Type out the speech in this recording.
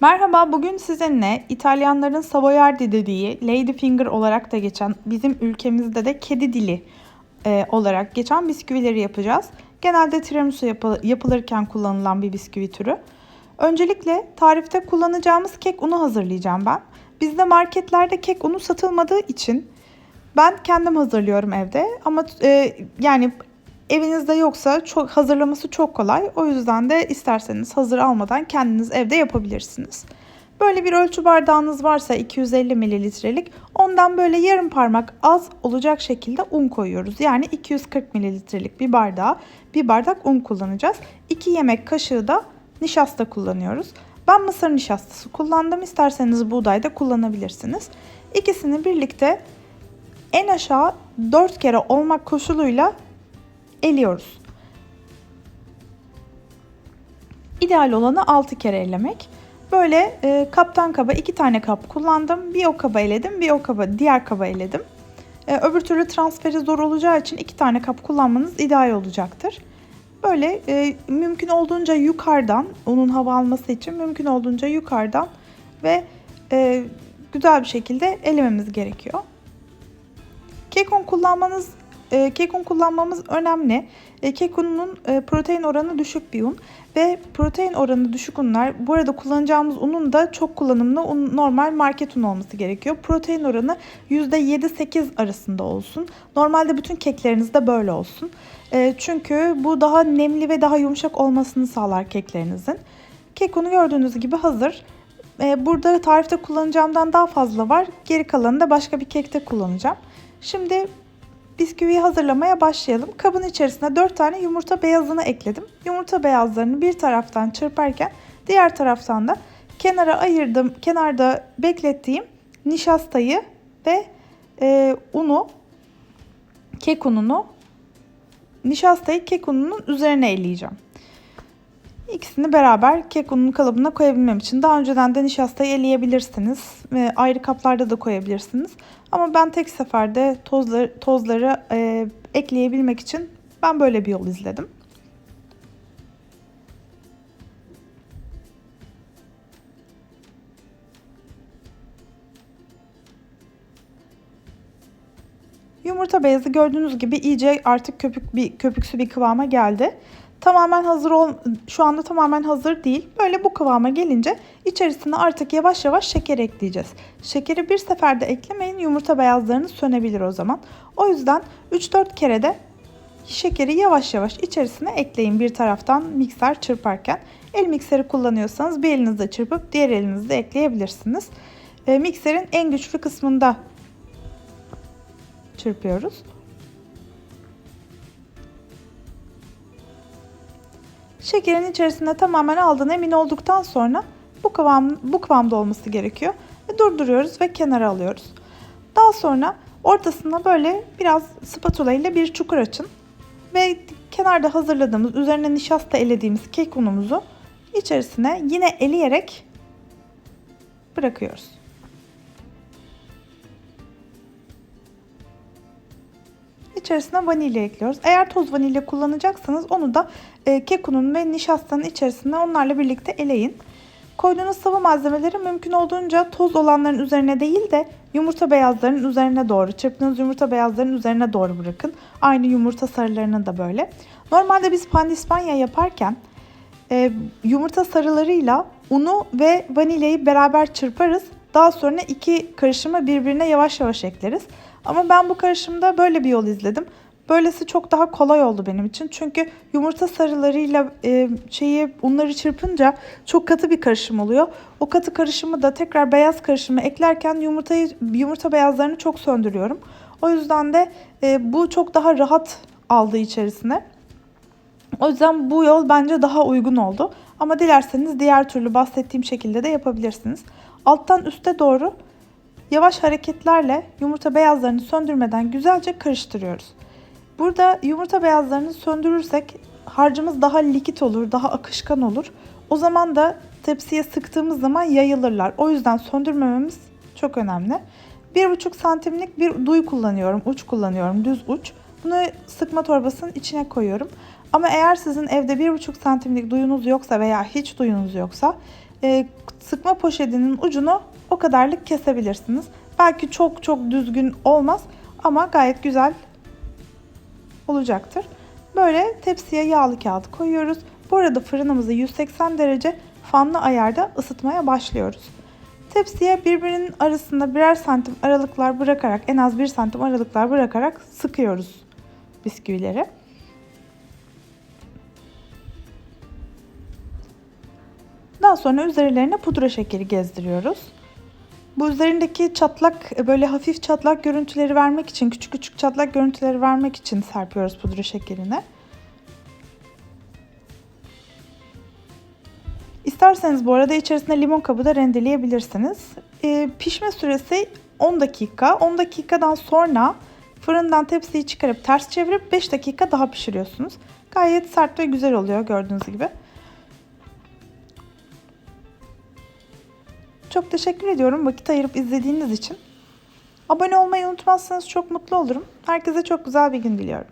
Merhaba, bugün sizinle İtalyanların Savoiardi dediği, Lady Finger olarak da geçen, bizim ülkemizde de kedi dili e, olarak geçen bisküvileri yapacağız. Genelde tiramisu yapı- yapılırken kullanılan bir bisküvi türü. Öncelikle tarifte kullanacağımız kek unu hazırlayacağım ben. Bizde marketlerde kek unu satılmadığı için ben kendim hazırlıyorum evde. Ama e, yani evinizde yoksa çok hazırlaması çok kolay. O yüzden de isterseniz hazır almadan kendiniz evde yapabilirsiniz. Böyle bir ölçü bardağınız varsa 250 mililitrelik ondan böyle yarım parmak az olacak şekilde un koyuyoruz. Yani 240 mililitrelik bir bardağa bir bardak un kullanacağız. 2 yemek kaşığı da nişasta kullanıyoruz. Ben mısır nişastası kullandım. İsterseniz buğday da kullanabilirsiniz. İkisini birlikte en aşağı 4 kere olmak koşuluyla eliyoruz. İdeal olanı 6 kere elemek. Böyle e, kaptan kaba 2 tane kap kullandım. Bir o kaba eledim, bir o kaba diğer kaba eledim. E, öbür türlü transferi zor olacağı için 2 tane kap kullanmanız ideal olacaktır. Böyle e, mümkün olduğunca yukarıdan, onun hava alması için mümkün olduğunca yukarıdan ve e, güzel bir şekilde elememiz gerekiyor. Kek un kullanmanız e, kek un kullanmamız önemli. E, kek ununun e, protein oranı düşük bir un ve protein oranı düşük unlar bu arada kullanacağımız unun da çok kullanımlı un, normal market unu olması gerekiyor. Protein oranı %7-8 arasında olsun. Normalde bütün keklerinizde böyle olsun. E, çünkü bu daha nemli ve daha yumuşak olmasını sağlar keklerinizin. Kek unu gördüğünüz gibi hazır. Burada tarifte kullanacağımdan daha fazla var. Geri kalanını da başka bir kekte kullanacağım. Şimdi bisküviyi hazırlamaya başlayalım. Kabın içerisine 4 tane yumurta beyazını ekledim. Yumurta beyazlarını bir taraftan çırparken diğer taraftan da kenara ayırdım, kenarda beklettiğim nişastayı ve e, unu, kek ununu, nişastayı kek ununun üzerine eleyeceğim. İkisini beraber kek ununun kalıbına koyabilmem için daha önceden de nişastayı eleyebilirsiniz. E, ayrı kaplarda da koyabilirsiniz. Ama ben tek seferde tozları, tozları e, ekleyebilmek için ben böyle bir yol izledim. Yumurta beyazı gördüğünüz gibi iyice artık köpük bir köpüksü bir kıvama geldi. Tamamen hazır ol şu anda tamamen hazır değil. Böyle bu kıvama gelince içerisine artık yavaş yavaş şeker ekleyeceğiz. Şekeri bir seferde eklemeyin. Yumurta beyazlarınız sönebilir o zaman. O yüzden 3-4 kere de şekeri yavaş yavaş içerisine ekleyin bir taraftan mikser çırparken. El mikseri kullanıyorsanız bir elinizde çırpıp diğer elinizde ekleyebilirsiniz. E, mikserin en güçlü kısmında çırpıyoruz. Şekerin içerisinde tamamen aldığına emin olduktan sonra bu kıvam bu kıvamda olması gerekiyor. Ve durduruyoruz ve kenara alıyoruz. Daha sonra ortasına böyle biraz spatula ile bir çukur açın. Ve kenarda hazırladığımız, üzerine nişasta elediğimiz kek unumuzu içerisine yine eleyerek bırakıyoruz. İçerisine vanilya ekliyoruz. Eğer toz vanilya kullanacaksanız onu da e, kek unun ve nişastanın içerisine onlarla birlikte eleyin. Koyduğunuz sıvı malzemeleri mümkün olduğunca toz olanların üzerine değil de yumurta beyazlarının üzerine doğru, çırptığınız yumurta beyazlarının üzerine doğru bırakın. Aynı yumurta sarılarını da böyle. Normalde biz pandispanya yaparken e, yumurta sarılarıyla unu ve vanilyayı beraber çırparız. Daha sonra iki karışımı birbirine yavaş yavaş ekleriz. Ama ben bu karışımda böyle bir yol izledim. Böylesi çok daha kolay oldu benim için. Çünkü yumurta sarılarıyla e, şeyi unları çırpınca çok katı bir karışım oluyor. O katı karışımı da tekrar beyaz karışımı eklerken yumurtayı yumurta beyazlarını çok söndürüyorum. O yüzden de e, bu çok daha rahat aldı içerisine. O yüzden bu yol bence daha uygun oldu. Ama dilerseniz diğer türlü bahsettiğim şekilde de yapabilirsiniz. Alttan üste doğru yavaş hareketlerle yumurta beyazlarını söndürmeden güzelce karıştırıyoruz. Burada yumurta beyazlarını söndürürsek harcımız daha likit olur, daha akışkan olur. O zaman da tepsiye sıktığımız zaman yayılırlar. O yüzden söndürmememiz çok önemli. 1,5 santimlik bir duy kullanıyorum, uç kullanıyorum, düz uç. Bunu sıkma torbasının içine koyuyorum. Ama eğer sizin evde 1,5 santimlik duyunuz yoksa veya hiç duyunuz yoksa e, sıkma poşetinin ucunu o kadarlık kesebilirsiniz. Belki çok çok düzgün olmaz ama gayet güzel olacaktır. Böyle tepsiye yağlı kağıt koyuyoruz. Bu arada fırınımızı 180 derece fanlı ayarda ısıtmaya başlıyoruz. Tepsiye birbirinin arasında birer santim aralıklar bırakarak en az 1 santim aralıklar bırakarak sıkıyoruz bisküvileri. Daha sonra üzerlerine pudra şekeri gezdiriyoruz. Bu üzerindeki çatlak böyle hafif çatlak görüntüleri vermek için, küçük küçük çatlak görüntüleri vermek için serpiyoruz pudra şekerini. İsterseniz bu arada içerisine limon kabuğu da rendeleyebilirsiniz. Ee, pişme süresi 10 dakika. 10 dakikadan sonra fırından tepsiyi çıkarıp ters çevirip 5 dakika daha pişiriyorsunuz. Gayet sert ve güzel oluyor gördüğünüz gibi. Çok teşekkür ediyorum vakit ayırıp izlediğiniz için. Abone olmayı unutmazsanız çok mutlu olurum. Herkese çok güzel bir gün diliyorum.